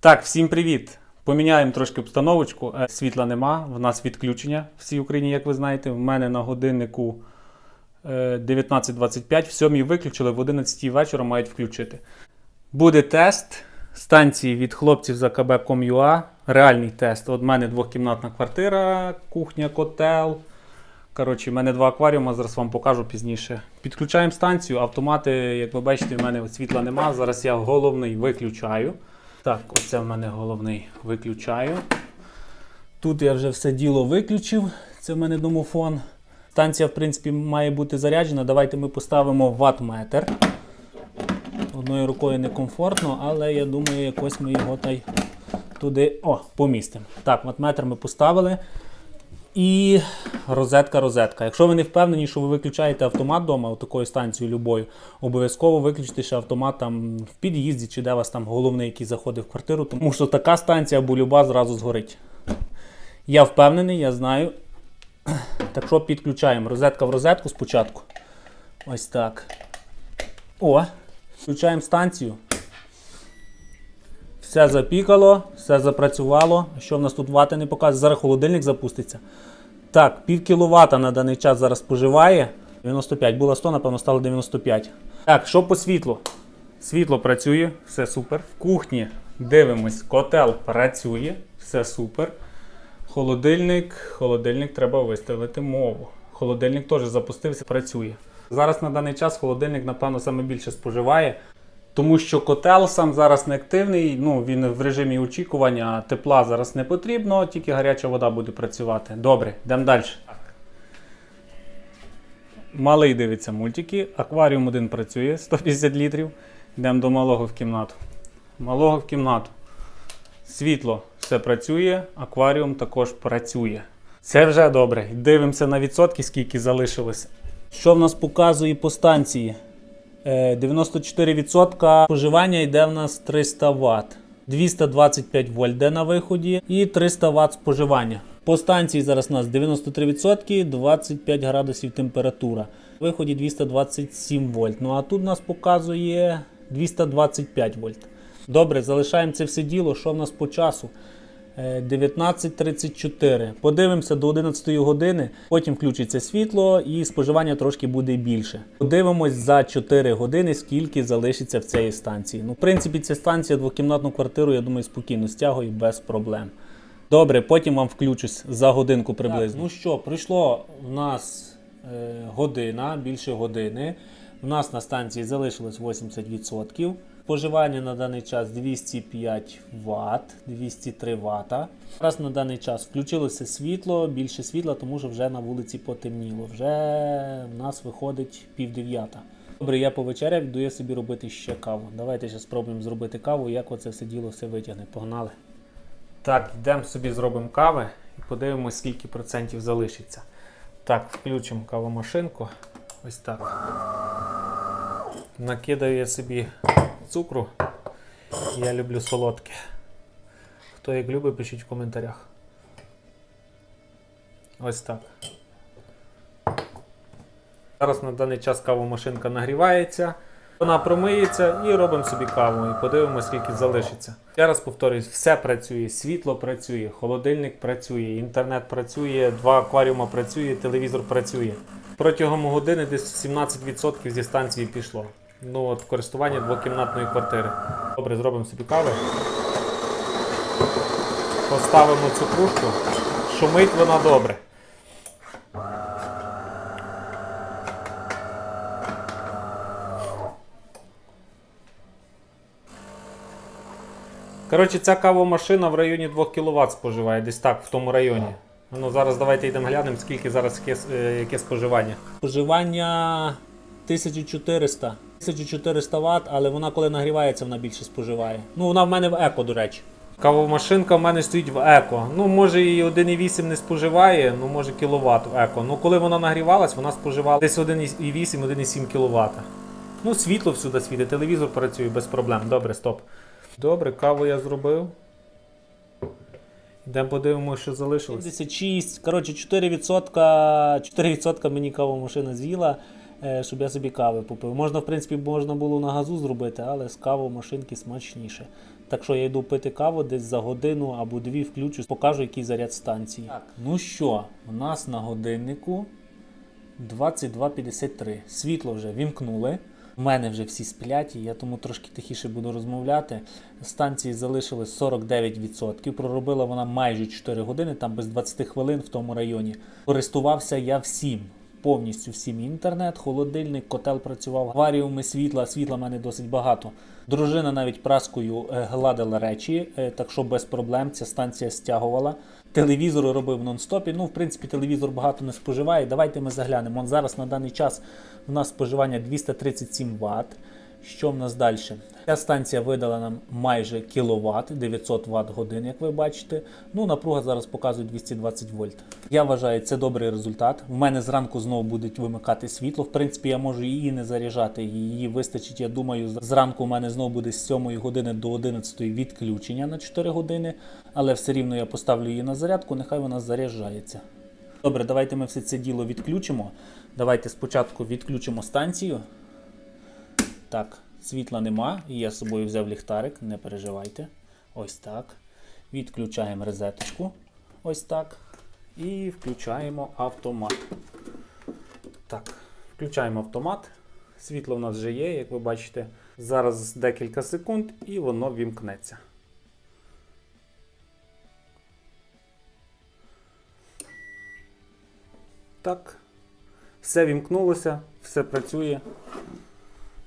Так, всім привіт! Поміняємо трошки обстановочку. Е, Світла нема, в нас відключення в всій Україні, як ви знаєте. В мене на годиннику е, 19.25, в 7 виключили, в 11 вечора мають включити. Буде тест станції від хлопців за kb.com.ua. Реальний тест. От мене двохкімнатна квартира, кухня, котел. Коротше, в мене два акваріуми, зараз вам покажу пізніше. Підключаємо станцію, автомати, як ви бачите, в мене світла нема. Зараз я головний виключаю. Так, оце в мене головний виключаю. Тут я вже все діло виключив. Це в мене домофон. Станція, в принципі, має бути заряджена. Давайте ми поставимо ватметр. Одною рукою некомфортно, але я думаю, якось ми його та й туди о, помістимо. Так, ватметр ми поставили. І розетка, розетка. Якщо ви не впевнені, що ви виключаєте автомат вдома, такою станцією любою, обов'язково виключте ще автомат там в під'їзді чи де вас там головний, який заходить в квартиру, тому що така станція або люба зразу згорить. Я впевнений, я знаю. Так що підключаємо розетка в розетку спочатку. Ось так. О, включаємо станцію. Все запікало, все запрацювало. Що в нас тут вати не показує? Зараз холодильник запуститься. Так, пів кіловата на даний час зараз споживає. 95. Було 100, напевно, стало 95. Так, що по світлу? Світло працює, все супер. В кухні дивимось, котел працює, все супер. Холодильник, холодильник треба виставити мову. Холодильник теж запустився, працює. Зараз на даний час холодильник, напевно, саме більше споживає. Тому що котел сам зараз не активний, ну він в режимі очікування, тепла зараз не потрібно, тільки гаряча вода буде працювати. Добре, йдемо далі. Малий дивиться мультики, акваріум один працює 150 літрів. Йдемо до малого в кімнату. Малого в кімнату. Світло все працює, акваріум також працює. Це вже добре. Дивимося на відсотки, скільки залишилося. Що в нас показує по станції? Е, 94% споживання йде в нас 300 Вт. 225 вольт йде на виході і 300 Вт споживання. По станції зараз у нас 93%, 25 градусів температура. На виході 227 вольт. Ну а тут нас показує 225 вольт. Добре, залишаємо це все діло. Що в нас по часу? Е, 19.34. Подивимося до 11 години, потім включиться світло і споживання трошки буде більше. Подивимось за 4 години, скільки залишиться в цій станції. Ну, в принципі, ця станція двокімнатну квартиру, я думаю, спокійно стягує без проблем. Добре, потім вам включусь за годинку приблизно. ну що, пройшло в нас е, година, більше години. У нас на станції залишилось 80%. Споживання на даний час 205 Вт, 203 Вт. Зараз на даний час включилося світло, більше світла, тому що вже на вулиці потемніло. Вже в нас виходить пів дев'ята. Добре, я повечеряв, йду я собі робити ще каву. Давайте ще спробуємо зробити каву, як оце все діло все витягне. Погнали. Так, йдемо собі зробимо кави і подивимось, скільки процентів залишиться. Так, включимо кавомашинку. Ось так. Накидаю я собі цукру. Я люблю солодке. Хто як любить, пишіть в коментарях. Ось так. Зараз на даний час кавомашинка нагрівається. Вона промиється і робимо собі каву. І подивимося, скільки залишиться. Я раз повторюсь, все працює, світло працює, холодильник працює, інтернет працює, два акваріума працює, телевізор працює. Протягом години десь 17% зі станції пішло. Ну от користування двокімнатної квартири. Добре, зробимо собі кави. Поставимо цю кружку. Шумить вона добре. Коротше, ця кавомашина в районі 2 кВт споживає, десь так, в тому районі. Ну, зараз давайте йдемо глянемо, скільки зараз яке, е, яке споживання. Споживання 1400. 1400 Вт, але вона коли нагрівається, вона більше споживає. Ну, вона в мене в еко, до речі. Кавомашинка в мене стоїть в еко. Ну, може і 1,8 не споживає, ну може кіловат в еко. Ну коли вона нагрівалась, вона споживала десь 1,8-1,7 кВт. Ну, світло всюди світить, телевізор працює без проблем. Добре, стоп. Добре, каву я зробив. Йдемо подивимося, що залишилось. 76, коротше, 4%, 4% мені кавомашина з'їла, щоб я собі кави попив. Можна, в принципі, можна було на газу зробити, але з кавомашинки смачніше. Так що я йду пити каву десь за годину або дві включу, покажу, який заряд станції. Так, ну що, у нас на годиннику 22.53. Світло вже вімкнули. У мене вже всі сплять, і я тому трошки тихіше буду розмовляти. Станції залишилось 49%. Проробила вона майже 4 години, там без 20 хвилин в тому районі. Користувався я всім. Повністю всім інтернет, холодильник, котел працював, акваріуми світла, світла в мене досить багато. Дружина навіть праскою е, гладила речі, е, так що без проблем ця станція стягувала. Телевізор робив нон-стопі. Ну, в принципі, телевізор багато не споживає. Давайте ми заглянемо. От зараз на даний час у нас споживання 237 Вт. Що в нас далі? Ця станція видала нам майже кіловат, 900 Вт годин, як ви бачите. Ну, напруга зараз показує 220 вольт. Я вважаю, це добрий результат. В мене зранку знову будуть вимикати світло. В принципі, я можу її не заряджати. Її вистачить, я думаю, зранку у мене знову буде з 7 години до 11 відключення на 4 години. Але все рівно я поставлю її на зарядку, нехай вона заряджається. Добре, давайте ми все це діло відключимо. Давайте спочатку відключимо станцію. Так, світла нема. І я з собою взяв ліхтарик, не переживайте. Ось так. Відключаємо розеточку. Ось так. І включаємо автомат. Так, включаємо автомат. Світло в нас вже є, як ви бачите. Зараз декілька секунд і воно вімкнеться. Так. Все вімкнулося, все працює.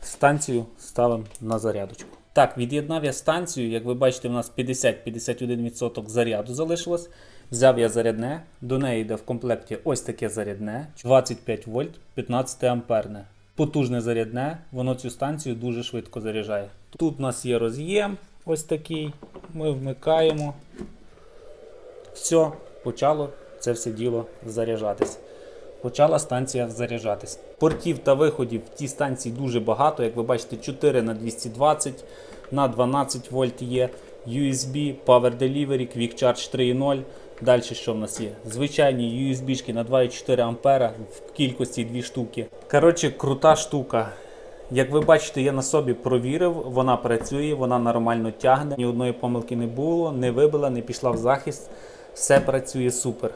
Станцію ставимо на зарядочку. Так, від'єднав я станцію. Як ви бачите, у нас 50-51% заряду залишилось. Взяв я зарядне, до неї йде в комплекті ось таке зарядне, 25 вольт, 15 амперне. Потужне зарядне, воно цю станцію дуже швидко заряджає. Тут у нас є роз'єм, ось такий. Ми вмикаємо. Все, почало це все діло заряджатись. Почала станція заряджатись. Портів та виходів в тій станції дуже багато. Як ви бачите, 4 на 220 на 12 вольт є. USB, Power Delivery, Quick Charge 3.0. Далі що в нас є? Звичайні USB-шки на 2,4 ампера в кількості 2 штуки. Коротше, крута штука. Як ви бачите, я на собі провірив, вона працює, вона нормально тягне. Ні одної помилки не було, не вибила, не пішла в захист. Все працює супер.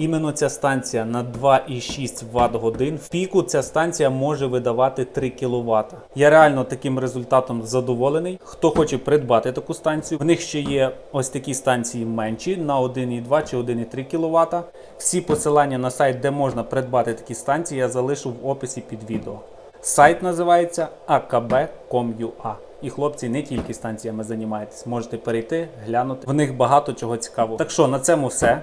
Іменно ця станція на 2,6 Вт годин. В піку ця станція може видавати 3 кВт. Я реально таким результатом задоволений. Хто хоче придбати таку станцію, в них ще є ось такі станції менші на 1,2 чи 1,3 кВт. Всі посилання на сайт, де можна придбати такі станції, я залишу в описі під відео. Сайт називається akb.com.ua. І хлопці не тільки станціями займаєтесь, можете перейти, глянути. В них багато чого цікавого. Так що на цьому все.